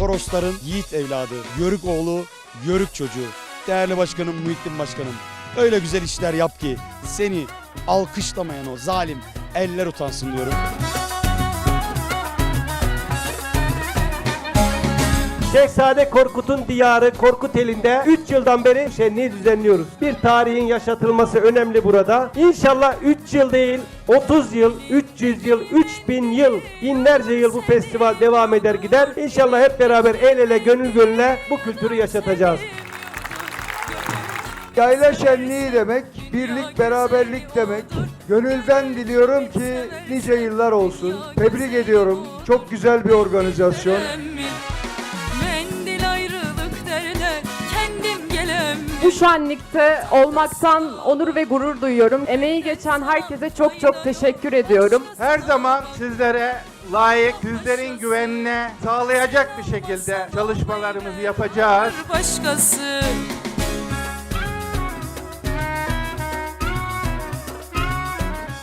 Torosların yiğit evladı, Yörük oğlu, Yörük çocuğu. Değerli başkanım Muhittin Başkanım. Öyle güzel işler yap ki seni alkışlamayan o zalim eller utansın diyorum. Şehzade Korkut'un diyarı Korkuteli'nde 3 yıldan beri şenliği düzenliyoruz. Bir tarihin yaşatılması önemli burada. İnşallah 3 yıl değil 30 yıl, 300 yıl, 3000 yıl, binlerce yıl bu festival devam eder gider. İnşallah hep beraber el ele gönül gönüle bu kültürü yaşatacağız. Yayla şenliği demek, birlik, beraberlik demek. Gönülden diliyorum ki nice yıllar olsun. Tebrik ediyorum. Çok güzel bir organizasyon. Bu şenlikte olmaktan onur ve gurur duyuyorum. Emeği geçen herkese çok çok teşekkür ediyorum. Her zaman sizlere layık, sizlerin güvenine sağlayacak bir şekilde çalışmalarımızı yapacağız. Başkası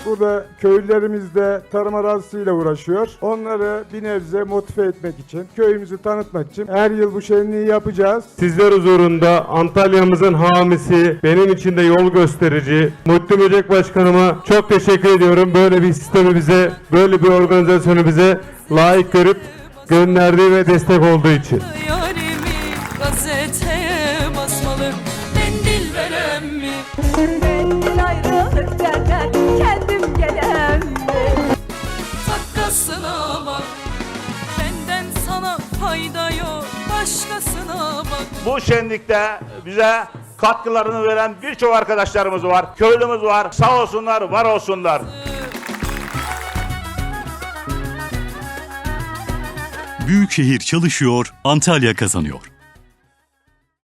Burada köylülerimiz de tarım arazisiyle uğraşıyor. Onları bir nebze motive etmek için, köyümüzü tanıtmak için her yıl bu şenliği yapacağız. Sizler huzurunda Antalya'mızın hamisi, benim için de yol gösterici, Mutlu Böcek Başkanıma çok teşekkür ediyorum. Böyle bir sistemi bize, böyle bir organizasyonu bize layık görüp gönderdiği ve destek olduğu için. yarimi fayda yok başkasına bak Bu şenlikte bize katkılarını veren birçok arkadaşlarımız var. Köylümüz var. Sağ olsunlar, var olsunlar. Büyükşehir çalışıyor, Antalya kazanıyor.